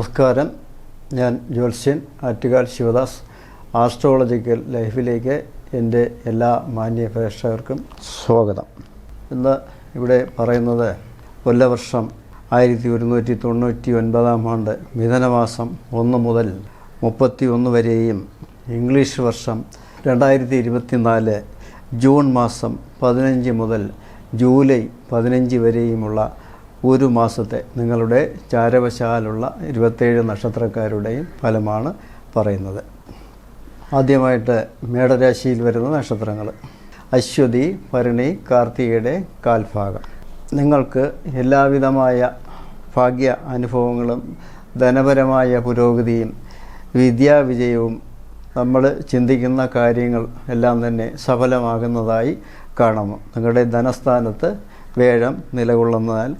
നമസ്കാരം. ഞാൻ ജ്യോത്സ്യൻ ആറ്റുകാൽ ശിവദാസ്. ആസ്ട്രോളജിക്കൽ ലൈഫിലേക്ക് എന്റെ എല്ലാ മാന്യ പ്രേക്ഷകർക്കും സ്വാഗതം. ഇന്ന് ഇവിടെ പറയുന്നത് കൊല്ലവർഷം ആയിരത്തി ഒരുന്നൂറ്റി തൊണ്ണൂറ്റി ഒൻപതാം ആണ്ട് മിഥുനമാസം ഒന്ന് മുതൽ മുപ്പത്തി ഒന്ന് വരെയും ഇംഗ്ലീഷ് വർഷം രണ്ടായിരത്തി ഇരുപത്തിനാല് ജൂൺ മാസം പതിനഞ്ച് മുതൽ ജൂലൈ പതിനഞ്ച് വരെയുമുള്ള ഒരു മാസത്തെ നിങ്ങളുടെ ചാരവശാലുള്ള ഇരുപത്തേഴ് നക്ഷത്രക്കാരുടെയും ഫലമാണ് പറയുന്നത്. ആദ്യമായിട്ട് മേടരാശിയിൽ വരുന്ന നക്ഷത്രങ്ങൾ. അശ്വതി ഭരണി കാർത്തികയുടെ കാൽഭാഗം. നിങ്ങൾക്ക് എല്ലാവിധമായ ഭാഗ്യ അനുഭവങ്ങളും ധനപരമായ പുരോഗതിയും വിദ്യാവിജയവും നമ്മൾ ചിന്തിക്കുന്ന കാര്യങ്ങൾ എല്ലാം തന്നെ സഫലമാകുന്നതായി കാണുന്നു നിങ്ങളുടെ ധനസ്ഥാനത്ത് വേഴം നിലകൊള്ളുന്നതിനാൽ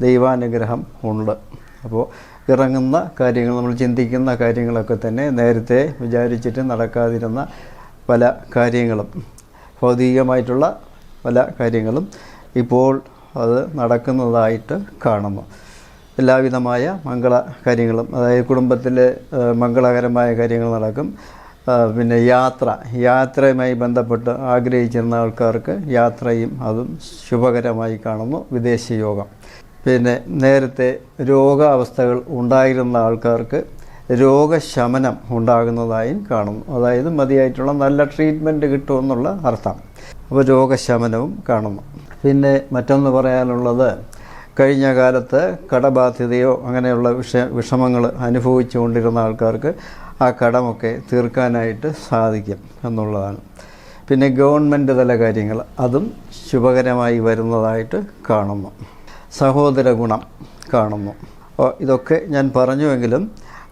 ദൈവാനുഗ്രഹം ഉണ്ട്. അപ്പോൾ ഇറങ്ങുന്ന കാര്യങ്ങൾ നമ്മൾ ചിന്തിക്കുന്ന കാര്യങ്ങളൊക്കെ തന്നെ നേരത്തെ വിചാരിച്ചിട്ട് നടക്കാതിരുന്ന പല കാര്യങ്ങളും ഭൗതികമായിട്ടുള്ള പല കാര്യങ്ങളും ഇപ്പോൾ അത് നടക്കുന്നതായിട്ട് കാണുന്നു. എല്ലാവിധമായ മംഗള കാര്യങ്ങളും അതായത് കുടുംബത്തിൽ മംഗളകരമായ കാര്യങ്ങൾ നടക്കും. പിന്നെ യാത്ര യാത്രയുമായി ബന്ധപ്പെട്ട് ആഗ്രഹിച്ചിരുന്ന ആൾക്കാർക്ക് യാത്രയും അതും ശുഭകരമായി കാണുന്നു. വിദേശ യോഗം. പിന്നെ നേരത്തെ രോഗാവസ്ഥകൾ ഉണ്ടായിരുന്ന ആൾക്കാർക്ക് രോഗശമനം ഉണ്ടാകുന്നതായും കാണുന്നു. അതായത് മതിയായിട്ടുള്ള നല്ല ട്രീറ്റ്മെന്റ് കിട്ടുമെന്നുള്ള അർത്ഥം. അപ്പോൾ രോഗശമനവും കാണുന്നു. പിന്നെ മറ്റൊന്ന് പറയാനുള്ളത് കഴിഞ്ഞ കാലത്ത് കടബാധ്യതയോ അങ്ങനെയുള്ള വിഷ വിഷമങ്ങൾ അനുഭവിച്ചു കൊണ്ടിരുന്ന ആൾക്കാർക്ക് ആ കടമൊക്കെ തീർക്കാനായിട്ട് സാധിക്കും എന്നുള്ളതാണ്. പിന്നെ ഗവൺമെന്റ് തല കാര്യങ്ങൾ അതും ശുഭകരമായി വരുന്നതായിട്ട് കാണുന്നു. സഹോദര ഗുണം കാണുന്നു. അപ്പോൾ ഇതൊക്കെ ഞാൻ പറഞ്ഞുവെങ്കിലും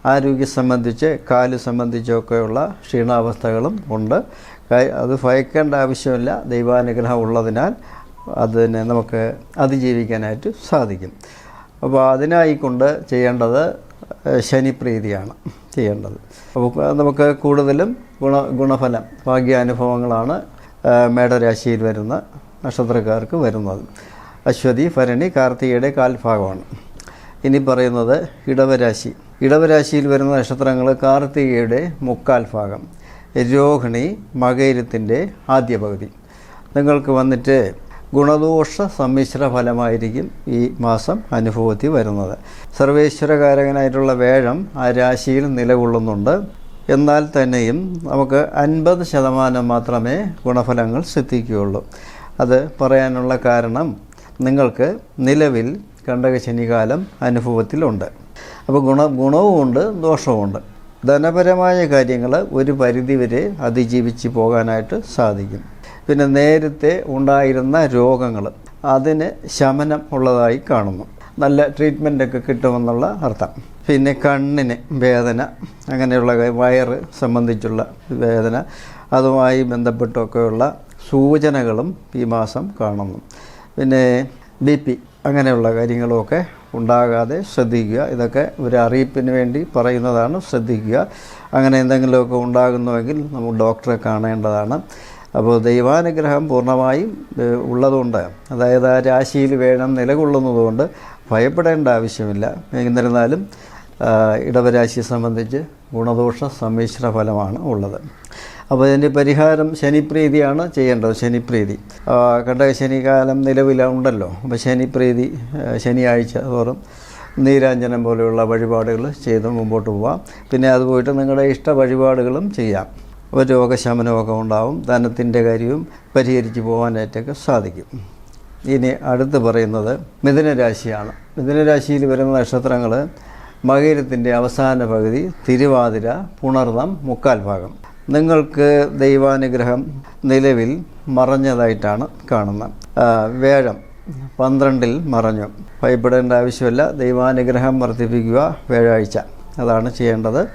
ആരോഗ്യം സംബന്ധിച്ച് കാൽ സംബന്ധിച്ചൊക്കെയുള്ള ക്ഷീണാവസ്ഥകളും ഉണ്ട്. അത് ഭയക്കേണ്ട ആവശ്യമില്ല. ദൈവാനുഗ്രഹം ഉള്ളതിനാൽ അതിനെ നമുക്ക് അതിജീവിക്കാനായിട്ട് സാധിക്കും. അപ്പോൾ അതിനായിക്കൊണ്ട് ചെയ്യേണ്ടത് ശനിപ്രീതിയാണ് ചെയ്യേണ്ടത്. അപ്പോൾ നമുക്ക് കൂടുതലും ഗുണ ഗുണഫലം ഭാഗ്യാനുഭവങ്ങളാണ് മേടരാശിയിൽ വരുന്ന നക്ഷത്രക്കാർക്ക് വരുന്നത്. അശ്വതി ഭരണി കാർത്തികയുടെ കാൽഭാഗമാണ്. ഇനി പറയുന്നത് ഇടവരാശി. ഇടവരാശിയിൽ വരുന്ന നക്ഷത്രങ്ങൾ കാർത്തികയുടെ മുക്കാൽ ഭാഗം രോഹിണി മകയിരത്തിന്റെ ആദ്യ പകുതി. നിങ്ങൾക്ക് വന്നിട്ട് ഗുണദോഷ സമ്മിശ്ര ഫലമായിരിക്കും ഈ മാസം അനുഭവത്തിൽ വരുന്നത്. സർവേശ്വരകാരകനായിട്ടുള്ള വേഴം ആ രാശിയിൽ നിലകൊള്ളുന്നുണ്ട്. എന്നാൽ തന്നെയും നമുക്ക് അൻപത് ശതമാനം മാത്രമേ ഗുണഫലങ്ങൾ സിദ്ധിക്കുകയുള്ളൂ. അത് പറയാനുള്ള കാരണം നിങ്ങൾക്ക് നിലവിൽ കണ്ടകശനികാലം അനുഭവത്തിലുണ്ട്. അപ്പോൾ ഗുണ ഗുണവുമുണ്ട് ദോഷവുമുണ്ട്. ധനപരമായ കാര്യങ്ങൾ ഒരു പരിധിവരെ അതിജീവിച്ച് പോകാനായിട്ട് സാധിക്കും. പിന്നെ നേരത്തെ ഉണ്ടായിരുന്ന രോഗങ്ങൾ അതിന് ശമനം ഉള്ളതായി കാണുന്നു. നല്ല ട്രീറ്റ്മെന്റൊക്കെ കിട്ടുമെന്നുള്ള അർത്ഥം. പിന്നെ കണ്ണിന് വേദന അങ്ങനെയുള്ള വയറ് സംബന്ധിച്ചുള്ള വേദന അതുമായി ബന്ധപ്പെട്ടൊക്കെയുള്ള സൂചനകളും ഈ മാസം കാണുന്നു. പിന്നെ ബി പി അങ്ങനെയുള്ള കാര്യങ്ങളുമൊക്കെ ഉണ്ടാകാതെ ശ്രദ്ധിക്കുക. ഇതൊക്കെ ഒരു അറിയിപ്പിന് വേണ്ടി പറയുന്നതാണ്. ശ്രദ്ധിക്കുക. അങ്ങനെ എന്തെങ്കിലുമൊക്കെ ഉണ്ടാകുന്നുവെങ്കിൽ നമ്മൾ ഡോക്ടറെ കാണേണ്ടതാണ്. അപ്പോൾ ദൈവാനുഗ്രഹം പൂർണമായും ഉള്ളതുകൊണ്ട് അതായത് ആ രാശിയിൽ വേണം നിലകൊള്ളുന്നതുകൊണ്ട് ഭയപ്പെടേണ്ട ആവശ്യമില്ല. എന്നിരുന്നാലും ഇടവരാശിയെ സംബന്ധിച്ച് ഗുണദോഷ സമ്മിശ്ര ഫലമാണ് ഉള്ളത്. അപ്പോൾ ഇതിന്റെ പരിഹാരം ശനിപ്രീതിയാണ് ചെയ്യേണ്ടത് ശനിപ്രീതി. കണ്ട ശനികാലം നിലവിലുണ്ടല്ലോ. അപ്പോൾ ശനിപ്രീതി ശനിയാഴ്ച തോറും നീരാഞ്ജനം പോലെയുള്ള വഴിപാടുകൾ ചെയ്ത് മുമ്പോട്ട് പോവാം. പിന്നെ അത് പോയിട്ട് നിങ്ങളുടെ ഇഷ്ട വഴിപാടുകളും ചെയ്യാം. അപ്പോൾ രോഗശമനമൊക്കെ ഉണ്ടാവും ധനത്തിന്റെ കാര്യവും പരിഹരിച്ച് പോകാനായിട്ടൊക്കെ സാധിക്കും. ഇനി അടുത്ത് പറയുന്നത് മിഥുനരാശിയാണ്. മിഥുനരാശിയിൽ വരുന്ന നക്ഷത്രങ്ങൾ മകരത്തിന്റെ അവസാന പകുതി തിരുവാതിര പുണർന്നം മുക്കാൽ ഭാഗം. നിങ്ങൾക്ക് ദൈവാനുഗ്രഹം നിലവിൽ മറഞ്ഞതായിട്ടാണ് കാണുന്നത്. വേഴം പന്ത്രണ്ടിൽ മറഞ്ഞു. ഭയപ്പെടേണ്ട ആവശ്യമില്ല. ദൈവാനുഗ്രഹം വർദ്ധിപ്പിക്കുക വ്യാഴാഴ്ച. അതാണ് ചെയ്യേണ്ടത്.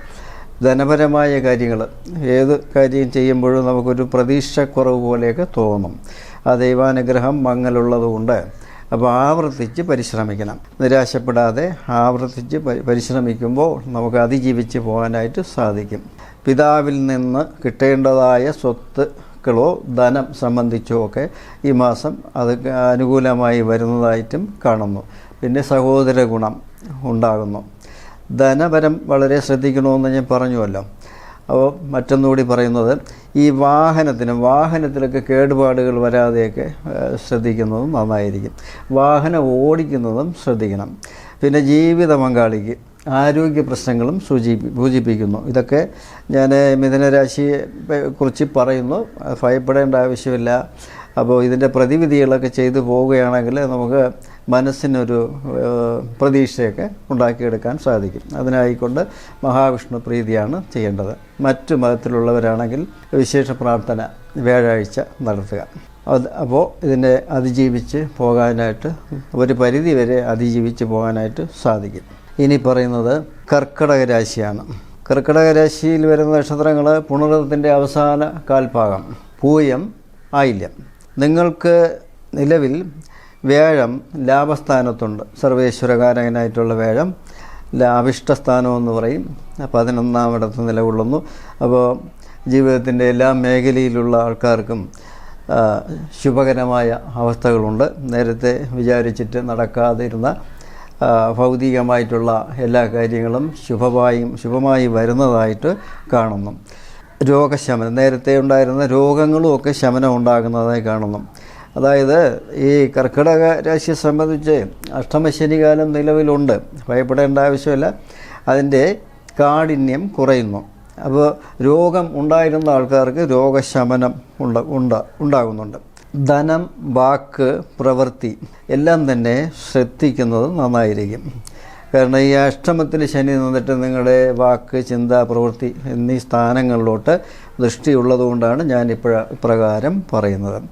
ധനപരമായ കാര്യങ്ങൾ. ഏത് കാര്യം ചെയ്യുമ്പോഴും നമുക്കൊരു പ്രതീക്ഷക്കുറവ് പോലെയൊക്കെ തോന്നും. ആ ദൈവാനുഗ്രഹം മങ്ങലുള്ളതുകൊണ്ട് അപ്പോൾ ആവർത്തിച്ച് പരിശ്രമിക്കണം. നിരാശപ്പെടാതെ ആവർത്തിച്ച് പരിശ്രമിക്കുമ്പോൾ നമുക്ക് അതിജീവിച്ച് പോകാനായിട്ട് സാധിക്കും. പിതാവിൽ നിന്ന് കിട്ടേണ്ടതായ സ്വത്തുക്കളോ ധനം സംബന്ധിച്ചോ ഒക്കെ ഈ മാസം അത് അനുകൂലമായി വരുന്നതായിട്ടും കാണുന്നു. പിന്നെ സഹോദര ഗുണം ഉണ്ടാകുന്നു. ധനപരം വളരെ ശ്രദ്ധിക്കണമെന്ന് ഞാൻ പറഞ്ഞുവല്ലോ. അപ്പോൾ മറ്റൊന്നുകൂടി പറയുന്നത് ഈ വാഹനത്തിന് വാഹനത്തിലൊക്കെ കേടുപാടുകൾ വരാതെയൊക്കെ ശ്രദ്ധിക്കുന്നതും നന്നായിരിക്കും. വാഹനം ഓടിക്കുന്നതും ശ്രദ്ധിക്കണം. പിന്നെ ജീവിത പങ്കാളിക്ക് ആരോഗ്യ പ്രശ്നങ്ങളും സൂചിപ്പി സൂചിപ്പിക്കുന്നു. ഇതൊക്കെ ഞാൻ മിഥുനരാശിയെ കുറിച്ച് പറയുന്നു. ഭയപ്പെടേണ്ട ആവശ്യമില്ല. അപ്പോൾ ഇതിന്റെ പ്രതിവിധികളൊക്കെ ചെയ്തു പോവുകയാണെങ്കിൽ നമുക്ക് മനസ്സിനൊരു പ്രതീക്ഷയൊക്കെ ഉണ്ടാക്കിയെടുക്കാൻ സാധിക്കും. അതിനായിക്കൊണ്ട് മഹാവിഷ്ണു പ്രീതിയാണ് ചെയ്യേണ്ടത്. മറ്റു മതത്തിലുള്ളവരാണെങ്കിൽ വിശേഷ പ്രാർത്ഥന വ്യാഴാഴ്ച നടത്തുക. അത് അപ്പോൾ ഇതിനെ അതിജീവിച്ച് പോകാനായിട്ട് ഒരു പരിധി വരെ അതിജീവിച്ച് പോകാനായിട്ട് സാധിക്കും. ഇനി പറയുന്നത് കർക്കിടക രാശിയാണ്. കർക്കിടക രാശിയിൽ വരുന്ന നക്ഷത്രങ്ങൾ പുണർത്തിന്റെ അവസാന കാൽഭാഗം പൂയം ആയില്യം. നിങ്ങൾക്ക് നിലവിൽ വ്യാഴം ലാഭസ്ഥാനത്തുണ്ട്. സർവേശ്വരകാരകനായിട്ടുള്ള വ്യാഴം ലാഭിഷ്ടസ്ഥാനം എന്ന് പറയും. പതിനൊന്നാം ഇടത്ത് നിലകൊള്ളുന്നു. അപ്പോൾ ജീവിതത്തിന്റെ എല്ലാ മേഖലയിലുള്ള ആൾക്കാർക്കും ശുഭകരമായ അവസ്ഥകളുണ്ട്. നേരത്തെ വിചാരിച്ചിട്ട് നടക്കാതിരുന്ന ഭൗതികമായിട്ടുള്ള എല്ലാ കാര്യങ്ങളും ശുഭമായും ശുഭമായി വരുന്നതായിട്ട് കാണുന്നു. രോഗശമനം നേരത്തെ ഉണ്ടായിരുന്ന രോഗങ്ങളും ഒക്കെ ശമനം ഉണ്ടാകുന്നതായി കാണുന്നു. അതായത് ഈ കർക്കിടക രാശിയെ സംബന്ധിച്ച് അഷ്ടമശനികാലം നിലവിലുണ്ട്. ഭയപ്പെടേണ്ട ആവശ്യമില്ല. അതിന്റെ കാഠിന്യം കുറയുന്നു. അപ്പോൾ രോഗം ഉണ്ടായിരുന്ന ആൾക്കാർക്ക് രോഗശമനം ഉണ്ട് ഉണ്ട ഉണ്ടാകുന്നുണ്ട്. ധനം വാക്ക് പ്രവൃത്തി എല്ലാം തന്നെ ശ്രദ്ധിക്കുന്നത് നന്നായിരിക്കും. കാരണം ഈ അഷ്ടമത്തിൽ ശനി നിന്നിട്ട് നിങ്ങളുടെ വാക്ക് ചിന്ത പ്രവൃത്തി എന്നീ സ്ഥാനങ്ങളിലോട്ട് ദൃഷ്ടിയുള്ളതുകൊണ്ടാണ് ഞാൻ ഇപ്പോഴ ഇപ്രകാരം പറയുന്നത്.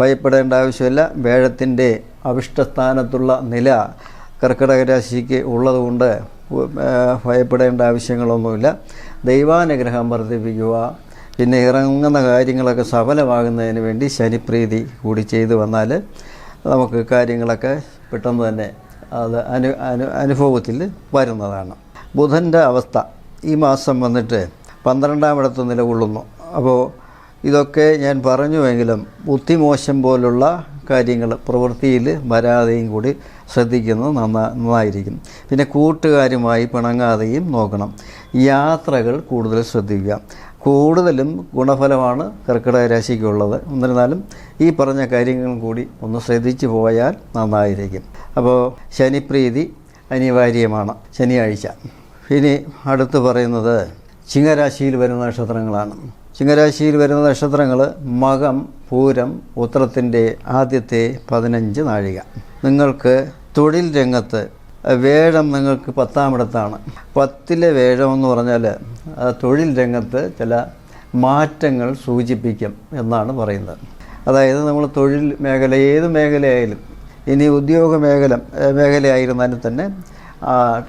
ഭയപ്പെടേണ്ട ആവശ്യമില്ല. വേഴത്തിന്റെ അവിഷ്ടസ്ഥാനത്തുള്ള നില കർക്കിടക രാശിക്ക് ഉള്ളതുകൊണ്ട് ഭയപ്പെടേണ്ട ആവശ്യങ്ങളൊന്നുമില്ല. ദൈവാനുഗ്രഹം വർദ്ധിപ്പിക്കുക പിന്നെ ഇറങ്ങുന്ന കാര്യങ്ങളൊക്കെ സഫലമാകുന്നതിന് വേണ്ടി ശനിപ്രീതി കൂടി ചെയ്തു വന്നാൽ നമുക്ക് കാര്യങ്ങളൊക്കെ പെട്ടെന്ന് തന്നെ അത് അനു അനു അനുഭവത്തിൽ വരുന്നതാണ്. ബുധന്റെ അവസ്ഥ ഈ മാസം വന്നിട്ട് പന്ത്രണ്ടാമിടത്ത് നിലകൊള്ളുന്നു. അപ്പോൾ ഇതൊക്കെ ഞാൻ പറഞ്ഞുവെങ്കിലും ബുദ്ധിമോശം പോലുള്ള കാര്യങ്ങൾ പ്രവൃത്തിയിൽ വരാതെയും കൂടി ശ്രദ്ധിക്കുന്നത് നന്നാ നന്നായിരിക്കും. പിന്നെ കൂട്ടുകാരുമായി പിണങ്ങാതെയും നോക്കണം. യാത്രകൾ കൂടുതൽ ശ്രദ്ധിക്കുക. കൂടുതലും ഗുണഫലമാണ് കർക്കിടക രാശിക്കുള്ളത്. എന്നിരുന്നാലും ഈ പറഞ്ഞ കാര്യങ്ങളും കൂടി ഒന്ന് ശ്രദ്ധിച്ചു പോയാൽ നന്നായിരിക്കും. അപ്പോൾ ശനിപ്രീതി അനിവാര്യമാണ്. ശനിയാഴ്ച. ഇനി അടുത്ത് പറയുന്നത് ചിങ്ങരാശിയിൽ വരുന്ന നക്ഷത്രങ്ങളാണ്. ചിങ്ങരാശിയിൽ വരുന്ന നക്ഷത്രങ്ങൾ മകം പൂരം ഉത്രത്തിന്റെ ആദ്യത്തെ പതിനഞ്ച് നാഴിക. നിങ്ങൾക്ക് തൊഴിൽ രംഗത്ത് വേഴം നിങ്ങൾക്ക് പത്താമിടത്താണ് പത്തിലെ വേഴം എന്ന് പറഞ്ഞാൽ തൊഴിൽ രംഗത്ത് ചില മാറ്റങ്ങൾ സൂചിപ്പിക്കും എന്നാണ് പറയുന്നത്. അതായത് നമ്മൾ തൊഴിൽ മേഖല ഏത് മേഖലയായാലും ഇനി ഉദ്യോഗ മേഖല മേഖലയായിരുന്നാലും തന്നെ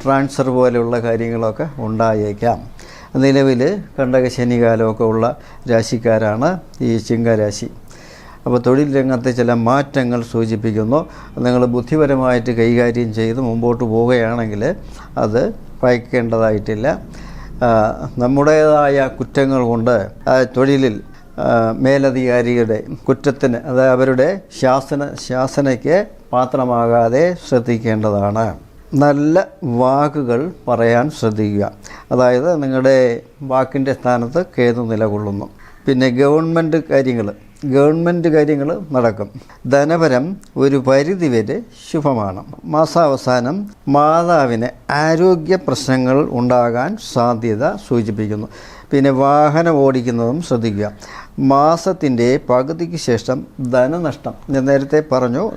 ട്രാൻസ്ഫർ പോലെയുള്ള കാര്യങ്ങളൊക്കെ ഉണ്ടായേക്കാം. നിലവിൽ കണ്ടക ശനികാലമൊക്കെ ഉള്ള രാശിക്കാരാണ് ഈ ചിങ്ങരാശി. അപ്പോൾ തൊഴിൽ രംഗത്തെ ചില മാറ്റങ്ങൾ സൂചിപ്പിക്കുന്നു. നിങ്ങൾ ബുദ്ധിപരമായിട്ട് കൈകാര്യം ചെയ്ത് മുമ്പോട്ട് പോവുകയാണെങ്കിൽ അത് ഭയക്കേണ്ടതായിട്ടില്ല നമ്മുടേതായ കുറ്റങ്ങൾ കൊണ്ട് തൊഴിലിൽ മേലധികാരിയുടെ കുറ്റത്തിന് അത് അവരുടെ ശാസന ശാസനയ്ക്ക് പാത്രമാകാതെ ശ്രദ്ധിക്കേണ്ടതാണ്. നല്ല വാക്കുകൾ പറയാൻ ശ്രദ്ധിക്കുക. അതായത് നിങ്ങളുടെ വാക്കിന്റെ സ്ഥാനത്ത് കേതു നിലകൊള്ളുന്നു. പിന്നെ ഗവൺമെന്റ് കാര്യങ്ങൾ. ഗവൺമെന്റ് കാര്യങ്ങൾ നടക്കും. ധനപരം ഒരു പരിധിവരെ ശുഭമാണ്. മാസാവസാനം മാതാവിന് ആരോഗ്യ പ്രശ്നങ്ങൾ ഉണ്ടാകാൻ സാധ്യത സൂചിപ്പിക്കുന്നു. പിന്നെ വാഹനം ഓടിക്കുന്നതും ശ്രദ്ധിക്കുക. മാസത്തിന്റെ പകുതിക്ക് ശേഷം ധനനഷ്ടം. ഞാൻ നേരത്തെ പറഞ്ഞു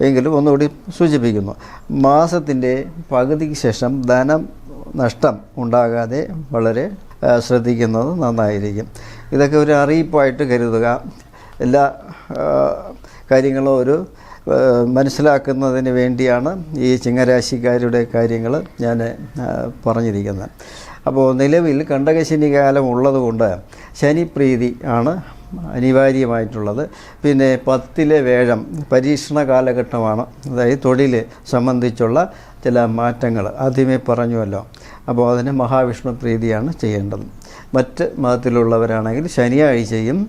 എങ്കിലും ഒന്നുകൂടി സൂചിപ്പിക്കുന്നു. മാസത്തിന്റെ പകുതിക്ക് ശേഷം ധനം നഷ്ടം ഉണ്ടാകാതെ വളരെ ശ്രദ്ധിക്കുന്നത് നന്നായിരിക്കും. ഇതൊക്കെ ഒരു അറിയിപ്പായിട്ട് കരുതുക. എല്ലാ കാര്യങ്ങളും ഒരു മനസ്സിലാക്കുന്നതിന് വേണ്ടിയാണ് ഈ ചിങ്ങരാശിക്കാരുടെ കാര്യങ്ങൾ ഞാൻ പറഞ്ഞിരിക്കുന്നത്. അപ്പോൾ നിലവിൽ കണ്ടകശനി കാലം ഉള്ളതുകൊണ്ട് ശനിപ്രീതി ആണ് അനിവാര്യമായിട്ടുള്ളത്. പിന്നെ പത്തിലെ വേഴം പരീക്ഷണ കാലഘട്ടമാണ്. അതായത് തൊഴിൽ സംബന്ധിച്ചുള്ള ചില മാറ്റങ്ങൾ. ആദ്യമേ പറഞ്ഞുവല്ലോ. അപ്പോൾ അതിന് മഹാവിഷ്ണു പ്രീതിയാണ് ചെയ്യേണ്ടത്. മറ്റ് മതത്തിലുള്ളവരാണെങ്കിൽ ശനിയാഴ്ചയും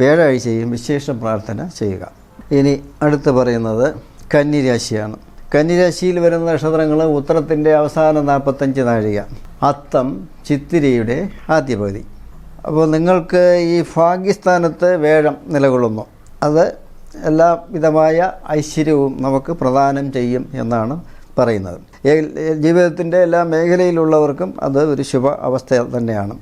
വ്യാഴാഴ്ചയും വിശേഷ പ്രാർത്ഥന ചെയ്യുക. ഇനി അടുത്ത് പറയുന്നത് കന്നിരാശിയാണ്. കന്നിരാശിയിൽ വരുന്ന നക്ഷത്രങ്ങൾ ഉത്തരത്തിന്റെ അവസാന നാൽപ്പത്തഞ്ച് നാഴിക അത്തം ചിത്തിരയുടെ ആദ്യ പകുതി അപ്പോൾ നിങ്ങൾക്ക് ഈ ഭാഗ്യസ്ഥാനത്ത് വേഴം നിലകൊള്ളുന്നു. അത് എല്ലാവിധമായ ഐശ്വര്യവും നമുക്ക് പ്രദാനം ചെയ്യും എന്നാണ് പറയുന്നത്. ജീവിതത്തിന്റെ എല്ലാ മേഖലയിലുള്ളവർക്കും അത് ഒരു ശുഭ അവസ്ഥ തന്നെയാണ്.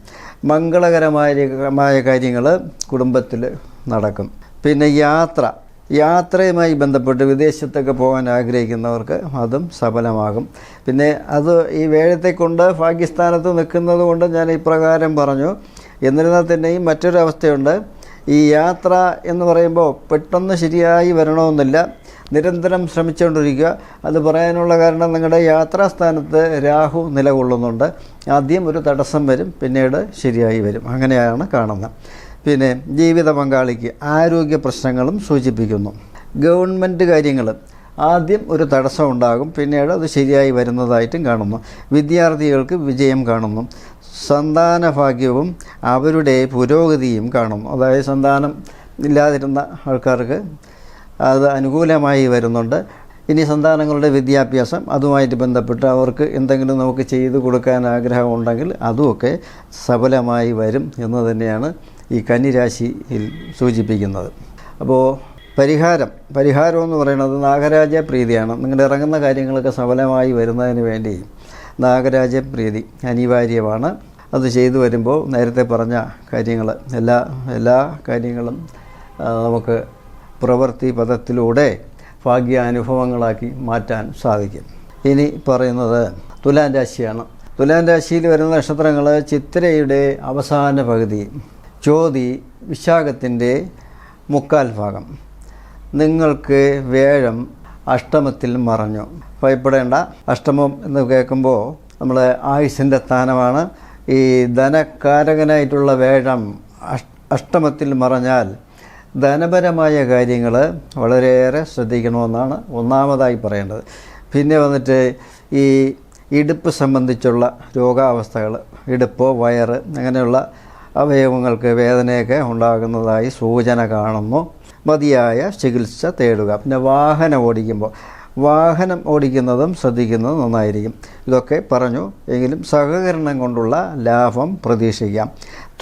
മംഗളകരമായ മായ കാര്യങ്ങൾ കുടുംബത്തിൽ നടക്കും. പിന്നെ യാത്ര. യാത്രയുമായി ബന്ധപ്പെട്ട് വിദേശത്തൊക്കെ പോകാൻ ആഗ്രഹിക്കുന്നവർക്ക് അതും സഫലമാകും. പിന്നെ അത് ഈ വേഴത്തെ കൊണ്ട് ഭാഗ്യസ്ഥാനത്ത് നിൽക്കുന്നത് കൊണ്ട് ഞാൻ ഇപ്രകാരം പറഞ്ഞു. എന്നിരുന്നാൽ തന്നെയും മറ്റൊരവസ്ഥയുണ്ട്. ഈ യാത്ര എന്ന് പറയുമ്പോൾ പെട്ടെന്ന് ശരിയായി വരണമെന്നില്ല. നിരന്തരം ശ്രമിച്ചുകൊണ്ടിരിക്കുക. അത് പറയാനുള്ള കാരണം നിങ്ങളുടെ യാത്രാസ്ഥാനത്ത് രാഹു നിലകൊള്ളുന്നുണ്ട്. ആദ്യം ഒരു തടസ്സം വരും പിന്നീട് ശരിയായി വരും. അങ്ങനെയാണ് കാണുന്നത്. പിന്നെ ജീവിത പങ്കാളിക്ക് ആരോഗ്യ പ്രശ്നങ്ങളും സൂചിപ്പിക്കുന്നു. ഗവൺമെന്റ് കാര്യങ്ങൾ ആദ്യം ഒരു തടസ്സം ഉണ്ടാകും പിന്നീട് അത് ശരിയായി വരുന്നതായിട്ടും കാണുന്നു. വിദ്യാർത്ഥികൾക്ക് വിജയം കാണുന്നു. സന്താന ഭാഗ്യവും അവരുടെ പുരോഗതിയും കാണുന്നു. അതായത് സന്താനം ഇല്ലാതിരുന്ന ആൾക്കാർക്ക് അത് അനുകൂലമായി വരുന്നുണ്ട്. ഇനി സന്താനങ്ങളുടെ വിദ്യാഭ്യാസം അതുമായിട്ട് ബന്ധപ്പെട്ട് അവർക്ക് എന്തെങ്കിലും നമുക്ക് ചെയ്തു കൊടുക്കാൻ ആഗ്രഹമുണ്ടെങ്കിൽ അതുമൊക്കെ സഫലമായി വരും എന്ന് തന്നെയാണ് ഈ കന്നിരാശിയിൽ സൂചിപ്പിക്കുന്നത്. അപ്പോൾ പരിഹാരം പരിഹാരം എന്ന് പറയുന്നത് നാഗരാജ പ്രീതിയാണ്. നിങ്ങളുടെ ഇറങ്ങുന്ന കാര്യങ്ങളൊക്കെ സഫലമായി വരുന്നതിന് വേണ്ടി നാഗരാജ പ്രീതി അനിവാര്യമാണ്. അത് ചെയ്തു വരുമ്പോൾ നേരത്തെ പറഞ്ഞ കാര്യങ്ങൾ എല്ലാ എല്ലാ കാര്യങ്ങളും നമുക്ക് പ്രവൃത്തി പദത്തിലൂടെ ഭാഗ്യാനുഭവങ്ങളാക്കി മാറ്റാൻ സാധിക്കും. ഇനി പറയുന്നത് തുലാം രാശിയാണ്. തുലാം രാശിയിൽ വരുന്ന നക്ഷത്രങ്ങൾ ചിത്രയുടെ അവസാന പകുതി ചോതി വിശാഖത്തിന്റെ മുക്കാൽ ഭാഗം. നിങ്ങൾക്ക് വേഴം അഷ്ടമത്തിൽ മറഞ്ഞു. ഭയപ്പെടേണ്ട. അഷ്ടമം എന്ന് കേൾക്കുമ്പോൾ നമ്മൾ ആയുസിന്റെ സ്ഥാനമാണ്. ഈ ധനകാരകനായിട്ടുള്ള വേഴം അഷ്ടമത്തിൽ മറഞ്ഞാൽ ധനപരമായ കാര്യങ്ങൾ വളരെയേറെ ശ്രദ്ധിക്കണമെന്നാണ് ഒന്നാമതായി പറയേണ്ടത്. പിന്നെ വന്നിട്ട് ഈ ഇടുപ്പ് സംബന്ധിച്ചുള്ള രോഗാവസ്ഥകൾ ഇടുപ്പോ വയറ് അങ്ങനെയുള്ള അവയവങ്ങൾക്ക് വേദനയൊക്കെ ഉണ്ടാകുന്നതായി സൂചന കാണുന്നു. മതിയായ ചികിത്സ തേടുക. പിന്നെ വാഹനം ഓടിക്കുമ്പോൾ വാഹനം ഓടിക്കുന്നതും ശ്രദ്ധിക്കുന്നതും നന്നായിരിക്കും. ഇതൊക്കെ പറഞ്ഞു എങ്കിലും സഹകരണം കൊണ്ടുള്ള ലാഭം പ്രതീക്ഷിക്കാം.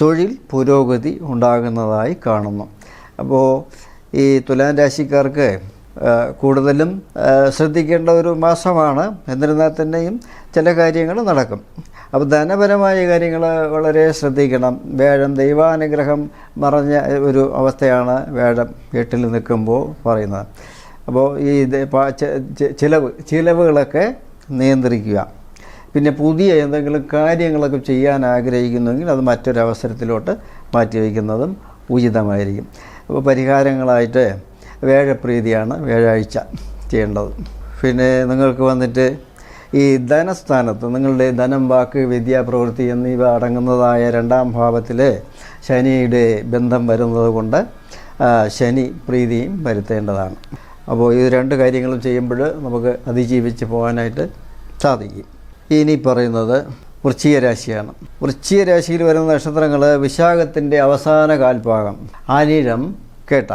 തൊഴിൽ പുരോഗതി ഉണ്ടാകുന്നതായി കാണുന്നു. അപ്പോൾ ഈ തുലാം രാശിക്കാർക്ക് കൂടുതലും ശ്രദ്ധിക്കേണ്ട ഒരു മാസമാണ്. എന്നിരുന്നാൽ തന്നെയും ചില കാര്യങ്ങൾ നടക്കും. അപ്പോൾ ധനപരമായ കാര്യങ്ങൾ വളരെ ശ്രദ്ധിക്കണം. വേഴം ദൈവാനുഗ്രഹം മറഞ്ഞ ഒരു അവസ്ഥയാണ് വേഴം വീട്ടിൽ നിൽക്കുമ്പോൾ പറയുന്നത്. അപ്പോൾ ഈ ചിലവ് ചിലവുകളൊക്കെ നിയന്ത്രിക്കുക. പിന്നെ പുതിയ എന്തെങ്കിലും കാര്യങ്ങളൊക്കെ ചെയ്യാൻ ആഗ്രഹിക്കുന്നുവെങ്കിൽ അത് മറ്റൊരവസരത്തിലോട്ട് മാറ്റിവെക്കുന്നതും ഉചിതമായിരിക്കും. പരിഹാരങ്ങളായിട്ട് വേഴപ്രീതിയാണ് വ്യാഴാഴ്ച ചെയ്യേണ്ടത്. പിന്നെ നിങ്ങൾക്ക് വന്നിട്ട് ഈ ധനസ്ഥാനത്ത് നിങ്ങളുടെ ധനം വാക്ക് വിദ്യാപ്രവൃത്തി എന്നിവ അടങ്ങുന്നതായ രണ്ടാം ഭാവത്തിൽ ശനിയുടെ ബന്ധം വരുന്നത് കൊണ്ട് ശനി പ്രീതിയും വരുത്തേണ്ടതാണ്. അപ്പോൾ ഇത് രണ്ട് കാര്യങ്ങളും ചെയ്യുമ്പോൾ നമുക്ക് അതിജീവിച്ച് പോകാനായിട്ട് സാധിക്കും. ഇനി പറയുന്നത് വൃശ്ചിക രാശിയാണ് വൃശ്ചിക രാശിയിൽ വരുന്ന നക്ഷത്രങ്ങൾ വിശാഖത്തിന്റെ അവസാന കാൽഭാഗം ആനിഴം കേട്ട.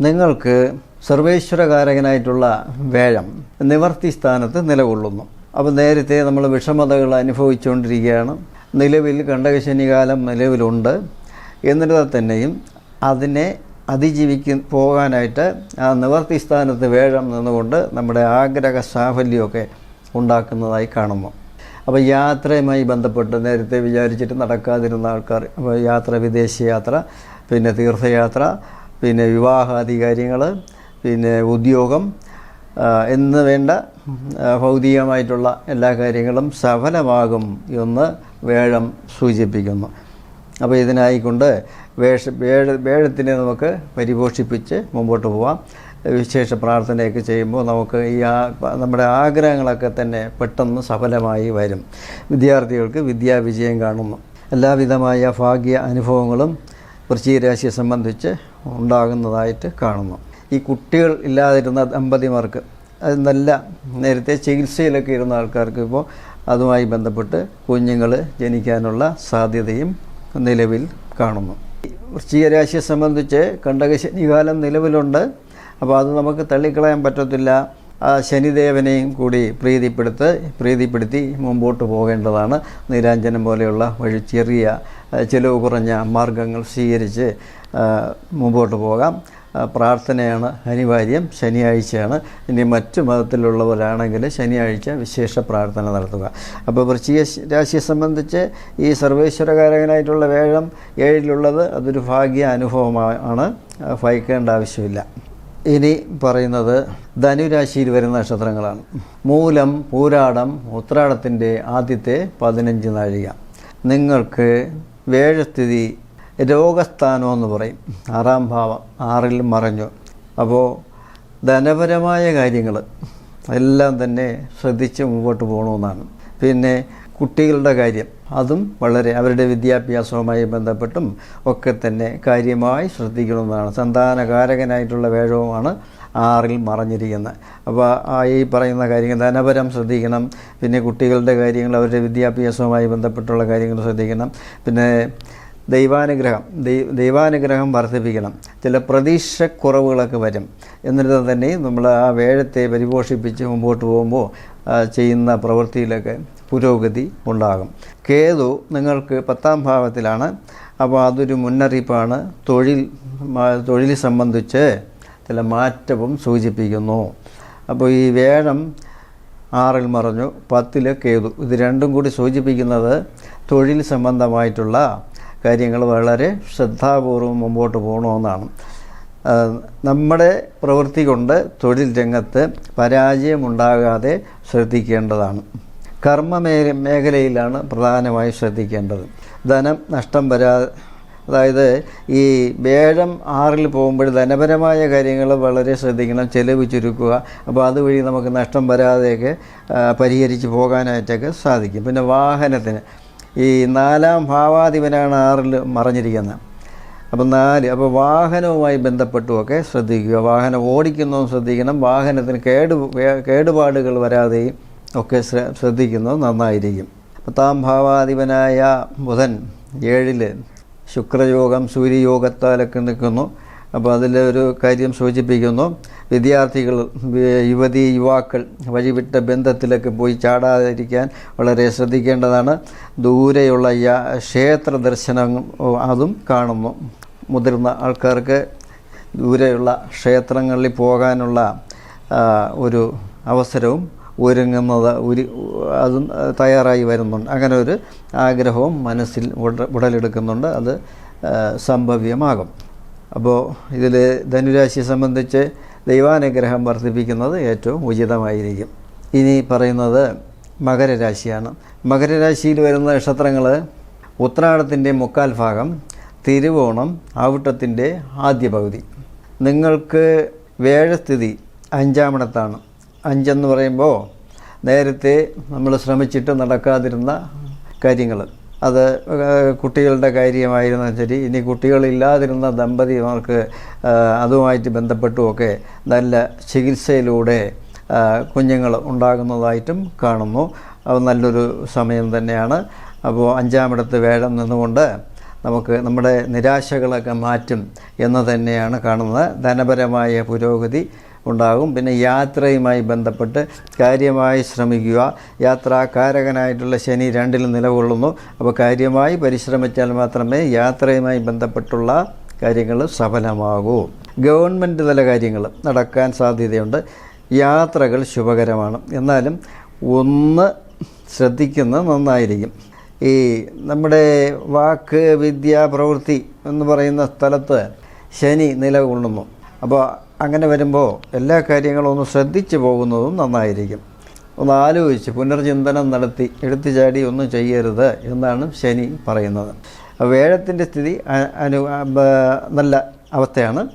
നിങ്ങൾക്ക് സർവേശ്വരകാരകനായിട്ടുള്ള വേഴം നിവർത്തി സ്ഥാനത്ത് നിലകൊള്ളുന്നു. അപ്പോൾ നേരത്തെ നമ്മൾ വിഷമതകൾ അനുഭവിച്ചുകൊണ്ടിരിക്കുകയാണ് നിലവിൽ കണ്ടകശനികാലം നിലവിലുണ്ട്. എന്നിരുന്നാൽ തന്നെയും അതിനെ അതിജീവിക്ക പോകാനായിട്ട് ആ നിവർത്തി സ്ഥാനത്ത് വേഴം നിന്നുകൊണ്ട് നമ്മുടെ ആഗ്രഹ സാഫല്യമൊക്കെ ഉണ്ടാക്കുന്നതായി കാണുന്നു. അപ്പോൾ യാത്രയുമായി ബന്ധപ്പെട്ട് നേരത്തെ വിചാരിച്ചിട്ട് നടക്കാതിരുന്ന ആൾക്കാർ അപ്പോൾ യാത്ര വിദേശ യാത്ര പിന്നെ തീർത്ഥയാത്ര പിന്നെ വിവാഹാദി കാര്യങ്ങൾ പിന്നെ ഉദ്യോഗം എന്ന് വേണ്ട ഭൗതികമായിട്ടുള്ള എല്ലാ കാര്യങ്ങളും സഫലമാകും എന്ന് വേഴം സൂചിപ്പിക്കുന്നു. അപ്പോൾ ഇതിനായിക്കൊണ്ട് വേഷ വേഴ വേഴത്തിനെ നമുക്ക് പരിപോഷിപ്പിച്ച് മുമ്പോട്ട് പോവാം. വിശേഷ പ്രാർത്ഥനയൊക്കെ ചെയ്യുമ്പോൾ നമുക്ക് ഈ ആ നമ്മുടെ ആഗ്രഹങ്ങളൊക്കെ തന്നെ പെട്ടെന്ന് സഫലമായി വരും. വിദ്യാർത്ഥികൾക്ക് വിദ്യാവിജയം കാണുന്നു. എല്ലാവിധമായ ഭാഗ്യ അനുഭവങ്ങളും വൃശ്ചികരാശിയെ സംബന്ധിച്ച് ഉണ്ടാകുന്നതായിട്ട് കാണുന്നു. ഈ കുട്ടികൾ ഇല്ലാതിരുന്ന ദമ്പതിമാർക്ക് അത് നല്ല നേരത്തെ ചികിത്സയിലൊക്കെ ഇരുന്ന ആൾക്കാർക്ക് ഇപ്പോൾ അതുമായി ബന്ധപ്പെട്ട് കുഞ്ഞുങ്ങൾ ജനിക്കാനുള്ള സാധ്യതയും നിലവിൽ കാണുന്നു. വൃശ്ചികരാശിയെ സംബന്ധിച്ച് കണ്ടകശനികാലം നിലവിലുണ്ട്. അപ്പോൾ അത് നമുക്ക് തള്ളിക്കളയാൻ പറ്റത്തില്ല. ശനിദേവനെയും കൂടി പ്രീതിപ്പെടുത്ത് പ്രീതിപ്പെടുത്തി മുമ്പോട്ട് പോകേണ്ടതാണ്. നീരാഞ്ജനം പോലെയുള്ള വഴി ചെറിയ ചിലവ് കുറഞ്ഞ മാർഗങ്ങൾ സ്വീകരിച്ച് മുമ്പോട്ട് പോകാം. പ്രാർത്ഥനയാണ് അനിവാര്യം. ശനിയാഴ്ചയാണ്. ഇനി മറ്റു മതത്തിലുള്ളവരാണെങ്കിൽ ശനിയാഴ്ച വിശേഷ പ്രാർത്ഥന നടത്തുക. അപ്പോൾ വൃശ്ചിക രാശിയെ സംബന്ധിച്ച് ഈ സർവേശ്വരകാരകനായിട്ടുള്ള വേഴം ഏഴിലുള്ളത് അതൊരു ഭാഗ്യ അനുഭവമാണ് ഭയക്കേണ്ട ആവശ്യമില്ല. ഇനി പറയുന്നത് ധനുരാശിയിൽ വരുന്ന നക്ഷത്രങ്ങളാണ്. മൂലം പൂരാടം ഉത്രാടത്തിന്റെ ആദ്യത്തെ പതിനഞ്ച് നാഴിക. നിങ്ങൾക്ക് വേഴസ്ഥിതി രോഗസ്ഥാനം എന്ന് പറയും. ആറാം ഭാവം ആറിൽ മറഞ്ഞു. അപ്പോൾ ധനപരമായ കാര്യങ്ങൾ എല്ലാം തന്നെ ശ്രദ്ധിച്ച് മുമ്പോട്ട് പോകണമെന്നാണ് പിന്നെ കുട്ടികളുടെ കാര്യം. അതും വളരെ അവരുടെ വിദ്യാഭ്യാസവുമായി ബന്ധപ്പെട്ടും ഒക്കെ തന്നെ കാര്യമായി ശ്രദ്ധിക്കണമെന്നാണ് സന്താനകാരകനായിട്ടുള്ള വേഴവുമാണ് ആറിൽ മറഞ്ഞിരിക്കുന്നത്. അപ്പോൾ ആ ഈ പറയുന്ന കാര്യങ്ങൾ ധനപരം ശ്രദ്ധിക്കണം പിന്നെ കുട്ടികളുടെ കാര്യങ്ങൾ അവരുടെ വിദ്യാഭ്യാസവുമായി ബന്ധപ്പെട്ടുള്ള കാര്യങ്ങൾ ശ്രദ്ധിക്കണം പിന്നെ ദൈവാനുഗ്രഹം ദൈവാനുഗ്രഹം വർദ്ധിപ്പിക്കണം. ചില പ്രതീക്ഷക്കുറവുകളൊക്കെ വരും. എന്നിരുന്നാൽ തന്നെ നമ്മൾ ആ വേഴത്തെ പരിപോഷിപ്പിച്ച് മുമ്പോട്ട് പോകുമ്പോൾ ചെയ്യുന്ന പ്രവൃത്തിയിലൊക്കെ പുരോഗതി ഉണ്ടാകും. കേതു നിങ്ങൾക്ക് പത്താം ഭാവത്തിലാണ്. അപ്പോൾ അതൊരു മുന്നറിയിപ്പാണ്. തൊഴിൽ തൊഴിൽ സംബന്ധിച്ച് ചില മാറ്റവും സൂചിപ്പിക്കുന്നു. അപ്പോൾ ഈ വേഴം ആറിൽ മറഞ്ഞു പത്തിൽ കേതു. ഇത് രണ്ടും കൂടി സൂചിപ്പിക്കുന്നത് തൊഴിൽ സംബന്ധമായിട്ടുള്ള കാര്യങ്ങൾ വളരെ ശ്രദ്ധാപൂർവം മുമ്പോട്ട് പോകണമെന്നാണ്. നമ്മുടെ പ്രവൃത്തി കൊണ്ട് തൊഴിൽ രംഗത്ത് പരാജയമുണ്ടാകാതെ ശ്രദ്ധിക്കേണ്ടതാണ്. കർമ്മ മേഖ മേഖലയിലാണ് പ്രധാനമായും ശ്രദ്ധിക്കേണ്ടത്. ധനം നഷ്ടം വരാ അതായത് ഈ വേഴം ആറിൽ പോകുമ്പോൾ ധനപരമായ കാര്യങ്ങൾ വളരെ ശ്രദ്ധിക്കണം. ചെലവ് ചുരുക്കുക. അപ്പോൾ അതുവഴി നമുക്ക് നഷ്ടം വരാതെയൊക്കെ പരിഹരിച്ച് പോകാനായിട്ടൊക്കെ സാധിക്കും. പിന്നെ വാഹനത്തിന്. ഈ നാലാം ഭാവാധിപനാണ് ആറിൽ മറഞ്ഞിരിക്കുന്നത്. അപ്പം നാല് അപ്പോൾ വാഹനവുമായി ബന്ധപ്പെട്ടുമൊക്കെ ശ്രദ്ധിക്കുക. വാഹനം ഓടിക്കുന്നതും ശ്രദ്ധിക്കണം. വാഹനത്തിന് കേടു കേടുപാടുകൾ വരാതെയും ഒക്കെ ശ്ര- ശ്രദ്ധിക്കുന്നത് നന്നായിരിക്കും. പത്താം ഭാവാധിപനായ ബുധൻ ഏഴിൽ ശുക്രയോഗം സൂര്യയോഗത്താലൊക്കെ നിൽക്കുന്നു. അപ്പോൾ അതിൽ ഒരു കാര്യം സൂചിപ്പിക്കുന്നു. വിദ്യാർത്ഥികൾ യുവതി യുവാക്കൾ വഴിവിട്ട ബന്ധത്തിലൊക്കെ പോയി ചാടാതിരിക്കാൻ വളരെ ശ്രദ്ധിക്കേണ്ടതാണ്. ദൂരെയുള്ള ക്ഷേത്ര ദർശനം അതും കാണുന്നു. മുതിർന്ന ആൾക്കാർക്ക് ദൂരെയുള്ള ക്ഷേത്രങ്ങളിൽ പോകാനുള്ള ഒരു അവസരവും ഒരുങ്ങുന്നത് ഒരു അതും തയ്യാറായി വരുന്നുണ്ട്. അങ്ങനെ ഒരു ആഗ്രഹവും മനസ്സിൽ ഉട- ഉടലെടുക്കുന്നുണ്ട്. അത് സംഭവ്യമാകും. അപ്പോൾ ഇതിൽ ധനുരാശിയെ സംബന്ധിച്ച് ദൈവാനുഗ്രഹം വർദ്ധിപ്പിക്കുന്നത് ഏറ്റവും ഉചിതമായിരിക്കും. ഇനി പറയുന്നത് മകരരാശിയാണ്. മകരരാശിയിൽ വരുന്ന നക്ഷത്രങ്ങൾ ഉത്രാടത്തിന്റെ മുക്കാൽ ഭാഗം തിരുവോണം ആവിട്ടത്തിന്റെ ആദ്യ പകുതി നിങ്ങൾക്ക് വേഴസ്ഥിതി അഞ്ചാമിടത്താണ്. അഞ്ചെന്ന് പറയുമ്പോൾ നേരത്തെ നമ്മൾ ശ്രമിച്ചിട്ട് നടക്കാതിരുന്ന കാര്യങ്ങൾ. അത് കുട്ടികളുടെ കാര്യമായിരുന്ന ശരി ഇനി കുട്ടികളില്ലാതിരുന്ന ദമ്പതിമാർക്ക് അതുമായിട്ട് ബന്ധപ്പെട്ടുമൊക്കെ നല്ല ചികിത്സയിലൂടെ കുഞ്ഞുങ്ങൾ ഉണ്ടാകുന്നതായിട്ടും കാണുന്നു. അത് നല്ലൊരു സമയം തന്നെയാണ്. അപ്പോൾ അഞ്ചാമിടത്ത് വേഴം നിന്നുകൊണ്ട് നമുക്ക് നമ്മുടെ നിരാശകളൊക്കെ മാറ്റും എന്ന് തന്നെയാണ് കാണുന്നത്. ധനപരമായ പുരോഗതി ഉണ്ടാകും. പിന്നെ യാത്രയുമായി ബന്ധപ്പെട്ട് കാര്യമായി ശ്രമിക്കുക. യാത്രാകാരകനായിട്ടുള്ള ശനി രണ്ടിൽ നിലകൊള്ളുന്നു. അപ്പോൾ കാര്യമായി പരിശ്രമിച്ചാൽ മാത്രമേ യാത്രയുമായി ബന്ധപ്പെട്ടുള്ള കാര്യങ്ങൾ സഫലമാകൂ. ഗവൺമെന്റ് തല കാര്യങ്ങൾ നടക്കാൻ സാധ്യതയുണ്ട്. യാത്രകൾ ശുഭകരമാണ്. എന്നാലും ഒന്ന് ശ്രദ്ധിക്കുന്നത് നന്നായിരിക്കും. ഈ നമ്മുടെ വാക്ക് വിദ്യ പ്രവൃത്തി എന്ന് പറയുന്ന സ്ഥലത്ത് ശനി നിലകൊള്ളുന്നു. അപ്പോൾ അങ്ങനെ വരുമ്പോൾ എല്ലാ കാര്യങ്ങളും ഒന്ന് ശ്രദ്ധിച്ചു പോകുന്നതും നന്നായിരിക്കും. ഒന്ന് ആലോചിച്ച് പുനർചിന്തനം നടത്തി എടുത്തു ചാടി ഒന്നും ചെയ്യരുത് എന്നാണ് ശനി പറയുന്നത്. വേഴത്തിന്റെ സ്ഥിതി അനു നല്ല അവസ്ഥയാണ്.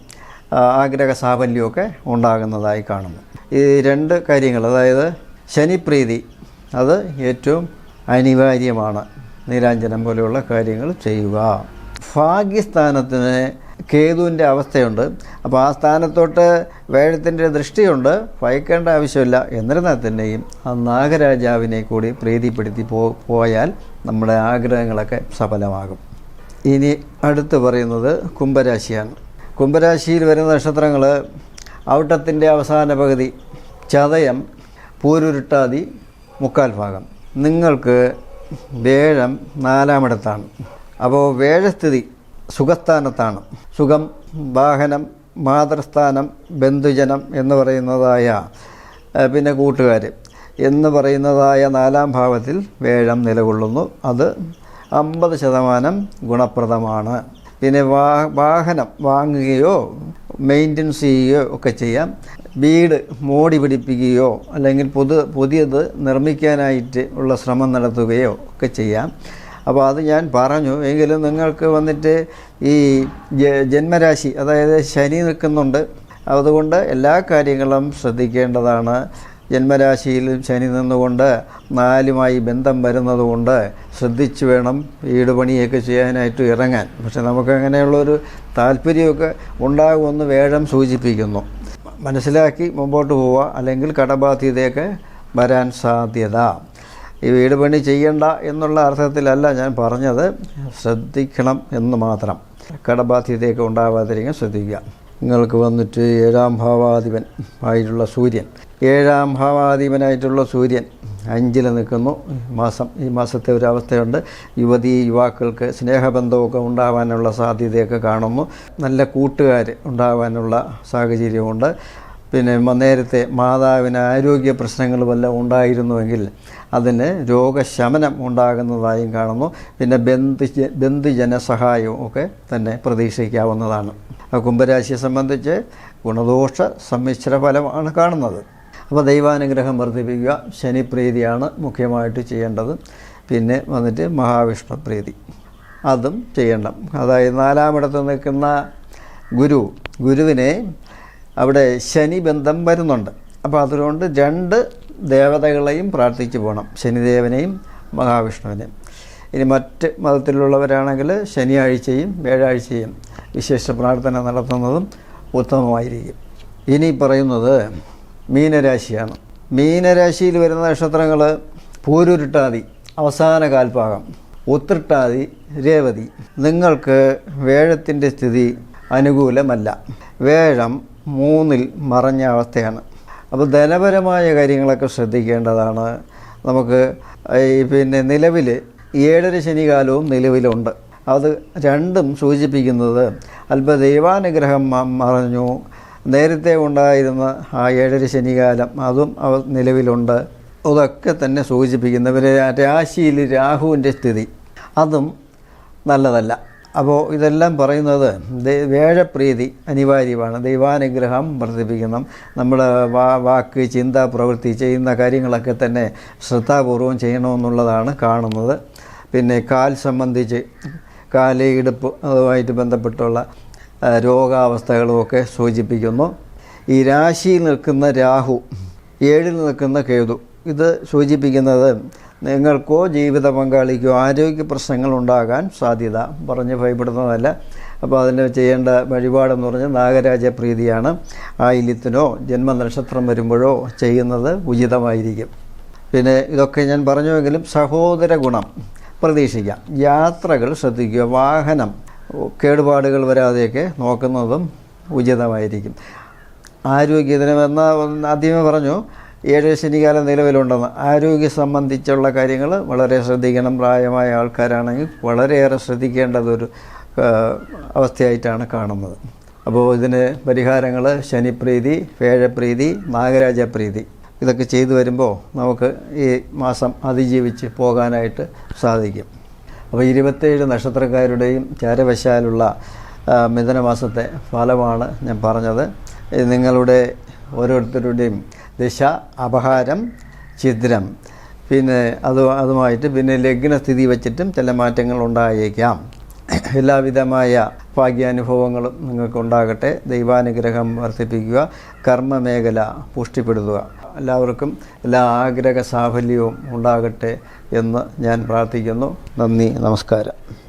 ആഗ്രഹ സാഫല്യമൊക്കെ ഉണ്ടാകുന്നതായി കാണുന്നു. ഈ രണ്ട് കാര്യങ്ങൾ അതായത് ശനിപ്രീതി അത് ഏറ്റവും അനിവാര്യമാണ്. നീരാഞ്ജനം പോലെയുള്ള കാര്യങ്ങൾ ചെയ്യുക. ഭാഗ്യസ്ഥാനത്തിന് കേതുവിന്റെ അവസ്ഥയുണ്ട്. അപ്പോൾ ആ സ്ഥാനത്തോട്ട് വേഴത്തിന്റെ ദൃഷ്ടിയുണ്ട്. ഭയക്കേണ്ട ആവശ്യമില്ല. എന്നിരുന്നാൽ തന്നെയും ആ നാഗരാജാവിനെ കൂടി പ്രീതിപ്പെടുത്തി പോയാൽ നമ്മുടെ ആഗ്രഹങ്ങളൊക്കെ സഫലമാകും. ഇനി അടുത്ത് പറയുന്നത് കുംഭരാശിയാണ്. കുംഭരാശിയിൽ വരുന്ന നക്ഷത്രങ്ങൾ ഔട്ടത്തിന്റെ അവസാന പകുതി ചതയം പൂരുരുട്ടാതി മുക്കാൽ ഭാഗം. നിങ്ങൾക്ക് വേഴം നാലാമിടത്താണ് അപ്പോൾ വേഴസ്ഥിതി സുഖസ്ഥാനത്താണ്. സുഖം വാഹനം മാതൃസ്ഥാനം ബന്ധുജനം എന്ന് പറയുന്നതായ പിന്നെ കൂട്ടുകാർ എന്ന് പറയുന്നതായ നാലാം ഭാവത്തിൽ വേഴം നിലകൊള്ളുന്നു. അത് അമ്പത് ശതമാനം ഗുണപ്രദമാണ്. പിന്നെ വാ വാഹനം വാങ്ങുകയോ മെയിന്റനൻസ് ചെയ്യുകയോ ഒക്കെ ചെയ്യാം. വീട് മോടി പിടിപ്പിക്കുകയോ അല്ലെങ്കിൽ പുതു പുതിയത് നിർമ്മിക്കാനായിട്ട് ഉള്ള ശ്രമം നടത്തുകയോ ഒക്കെ ചെയ്യാം. അപ്പോൾ അത് ഞാൻ പറഞ്ഞു. എങ്കിലും നിങ്ങൾക്ക് വന്നിട്ട് ഈ ജന്മരാശി അതായത് ശനി നിൽക്കുന്നുണ്ട്. അതുകൊണ്ട് എല്ലാ കാര്യങ്ങളും ശ്രദ്ധിക്കേണ്ടതാണ്. ജന്മരാശിയിലും ശനി നിന്നുകൊണ്ട് നാലുമായി ബന്ധം വരുന്നതുകൊണ്ട് ശ്രദ്ധിച്ചു വേണം വീട് പണിയൊക്കെ ചെയ്യാനായിട്ട് ഇറങ്ങാൻ. പക്ഷെ നമുക്ക് അങ്ങനെയുള്ളൊരു താല്പര്യമൊക്കെ ഉണ്ടാകുമെന്ന് വേഴം സൂചിപ്പിക്കുന്നു. മനസ്സിലാക്കി മുമ്പോട്ട് പോവുക. അല്ലെങ്കിൽ കടബാധ്യതയൊക്കെ വരാൻ സാധ്യത. ഈ വീട് പണി ചെയ്യണ്ട എന്നുള്ള അർത്ഥത്തിലല്ല ഞാൻ പറഞ്ഞത്. ശ്രദ്ധിക്കണം എന്ന് മാത്രം. കടബാധ്യതയൊക്കെ ഉണ്ടാവാതിരിക്കാൻ ശ്രദ്ധിക്കുക. നിങ്ങൾക്ക് വന്നിട്ട് ഏഴാം ഭാവാധിപൻ ആയിട്ടുള്ള സൂര്യൻ. ഏഴാം ഭാവാധിപനായിട്ടുള്ള സൂര്യൻ അഞ്ചിൽ നിൽക്കുന്നു. മാസം ഈ മാസത്തെ ഒരു അവസ്ഥയുണ്ട്. യുവതി യുവാക്കൾക്ക് സ്നേഹബന്ധമൊക്കെ ഉണ്ടാവാനുള്ള സാധ്യതയൊക്കെ കാണുന്നു. നല്ല കൂട്ടുകാർ ഉണ്ടാവാനുള്ള സാഹചര്യമുണ്ട് പിന്നെ നേരത്തെ മാതാവിന് ആരോഗ്യ പ്രശ്നങ്ങൾ വല്ല ഉണ്ടായിരുന്നുവെങ്കിൽ അതിന് രോഗശമനം ഉണ്ടാകുന്നതായും കാണുന്നു. പിന്നെ ബന്ധു ബന്ധുജന സഹായവും ഒക്കെ തന്നെ പ്രതീക്ഷിക്കാവുന്നതാണ്. കുംഭരാശിയെ സംബന്ധിച്ച് ഗുണദോഷ സമ്മിശ്ര ഫലമാണ് കാണുന്നത്. അപ്പോൾ ദൈവാനുഗ്രഹം വർദ്ധിപ്പിക്കുക ശനിപ്രീതിയാണ് മുഖ്യമായിട്ട് ചെയ്യേണ്ടത്. പിന്നെ വന്നിട്ട് മഹാവിഷ്ണു പ്രീതി. അതും ചെയ്യണം. അതായത് നാലാമിടത്ത് നിൽക്കുന്ന ഗുരു ഗുരുവിനെ അവിടെ ശനി ബന്ധം വരുന്നുണ്ട്. അപ്പോൾ അതുകൊണ്ട് രണ്ട് ദേവതകളെയും പ്രാർത്ഥിച്ചു പോകണം ശനിദേവനെയും മഹാവിഷ്ണുവിനെയും. ഇനി മറ്റ് മതത്തിലുള്ളവരാണെങ്കിൽ ശനിയാഴ്ചയും വ്യാഴാഴ്ചയും വിശേഷ പ്രാർത്ഥന നടത്തുന്നതും ഉത്തമമായിരിക്കും. ഇനി പറയുന്നത് മീനരാശിയാണ്. മീനരാശിയിൽ വരുന്ന നക്ഷത്രങ്ങൾ പൂരുരുട്ടാതി അവസാന കാൽഭാഗം ഉത്രട്ടാതി രേവതി. നിങ്ങൾക്ക് വേഴത്തിന്റെ സ്ഥിതി അനുകൂലമല്ല. വേഴം മൂന്നിൽ മറഞ്ഞ അവസ്ഥയാണ്. അപ്പോൾ ധനപരമായ കാര്യങ്ങളൊക്കെ ശ്രദ്ധിക്കേണ്ടതാണ്. നമുക്ക് ഈ പിന്നെ നിലവിൽ ഏഴര ശനികാലവും നിലവിലുണ്ട്. അത് രണ്ടും സൂചിപ്പിക്കുന്നത് അല്പ ദൈവാനുഗ്രഹം മറഞ്ഞു. നേരത്തെ ഉണ്ടായിരുന്ന ആ ഏഴര ശനികാലം അതും അവ നിലവിലുണ്ട്. അതൊക്കെ തന്നെ സൂചിപ്പിക്കുന്ന പിന്നെ രാശിയിൽ രാഹുവിന്റെ സ്ഥിതി. അതും നല്ലതല്ല. അപ്പോൾ ഇതെല്ലാം പറയുന്നത് വേഴപ്രീതി അനിവാര്യമാണ്. ദൈവാനുഗ്രഹം വർദ്ധിപ്പിക്കണം. നമ്മൾ വാക്ക് ചിന്ത പ്രവൃത്തി ചെയ്യുന്ന കാര്യങ്ങളൊക്കെ തന്നെ ശ്രദ്ധാപൂർവം ചെയ്യണമെന്നുള്ളതാണ് കാണുന്നത്. പിന്നെ കാൽ സംബന്ധിച്ച് കാൽ ഇടുപ്പ് അതുമായിട്ട് ബന്ധപ്പെട്ടുള്ള രോഗാവസ്ഥകളുമൊക്കെ സൂചിപ്പിക്കുന്നു. ഈ രാശിയിൽ നിൽക്കുന്ന രാഹു ഏഴിൽ നിൽക്കുന്ന കേതു ഇത് സൂചിപ്പിക്കുന്നത് നിങ്ങൾക്കോ ജീവിത പങ്കാളിക്കോ ആരോഗ്യ പ്രശ്നങ്ങൾ ഉണ്ടാകാൻ സാധ്യത. പറഞ്ഞ് ഭയപ്പെടുന്നതല്ല. അപ്പോൾ അതിന് ചെയ്യേണ്ട വഴിപാടെന്ന് പറഞ്ഞാൽ നാഗരാജ പ്രീതിയാണ്. ആയില്യത്തിനോ ജന്മനക്ഷത്രം വരുമ്പോഴോ ചെയ്യുന്നത് ഉചിതമായിരിക്കും. പിന്നെ ഇതൊക്കെ ഞാൻ പറഞ്ഞുവെങ്കിലും സഹോദര ഗുണം പ്രതീക്ഷിക്കാം. യാത്രകൾ ശ്രദ്ധിക്കുക. വാഹനം കേടുപാടുകൾ വരാതെയൊക്കെ നോക്കുന്നതും ഉചിതമായിരിക്കും. ആരോഗ്യത്തിന് എന്ന ആദ്യമേ പറഞ്ഞു ഏഴ് ശനികാലം നിലവിലുണ്ടെന്ന് ആരോഗ്യ സംബന്ധിച്ചുള്ള കാര്യങ്ങൾ വളരെ ശ്രദ്ധിക്കണം. പ്രായമായ ആൾക്കാരാണെങ്കിൽ വളരെയേറെ ശ്രദ്ധിക്കേണ്ടതൊരു അവസ്ഥയായിട്ടാണ് കാണുന്നത്. അപ്പോൾ ഇതിന് പരിഹാരങ്ങൾ ശനിപ്രീതി വേഴപ്രീതി നാഗരാജപ്രീതി ഇതൊക്കെ ചെയ്തു വരുമ്പോൾ നമുക്ക് ഈ മാസം അതിജീവിച്ച് പോകാനായിട്ട് സാധിക്കും. അപ്പോൾ ഇരുപത്തേഴ് നക്ഷത്രക്കാരുടെയും ചാരവശാലുള്ള മിഥുനമാസത്തെ ഫലമാണ് ഞാൻ പറഞ്ഞത്. നിങ്ങളുടെ ഓരോരുത്തരുടെയും ദിശ അപഹാരം ഛിദ്രം. പിന്നെ അത് അതുമായിട്ട് പിന്നെ ലഗ്നസ്ഥിതി വച്ചിട്ടും ചില മാറ്റങ്ങൾ ഉണ്ടായേക്കാം. എല്ലാവിധമായ ഭാഗ്യാനുഭവങ്ങളും നിങ്ങൾക്കുണ്ടാകട്ടെ. ദൈവാനുഗ്രഹം വർദ്ധിപ്പിക്കുക കർമ്മമേഖല പുഷ്ടിപ്പെടുത്തുക. എല്ലാവർക്കും എല്ലാ ആഗ്രഹ സാഫല്യവും ഉണ്ടാകട്ടെ എന്ന് ഞാൻ പ്രാർത്ഥിക്കുന്നു. നന്ദി നമസ്കാരം.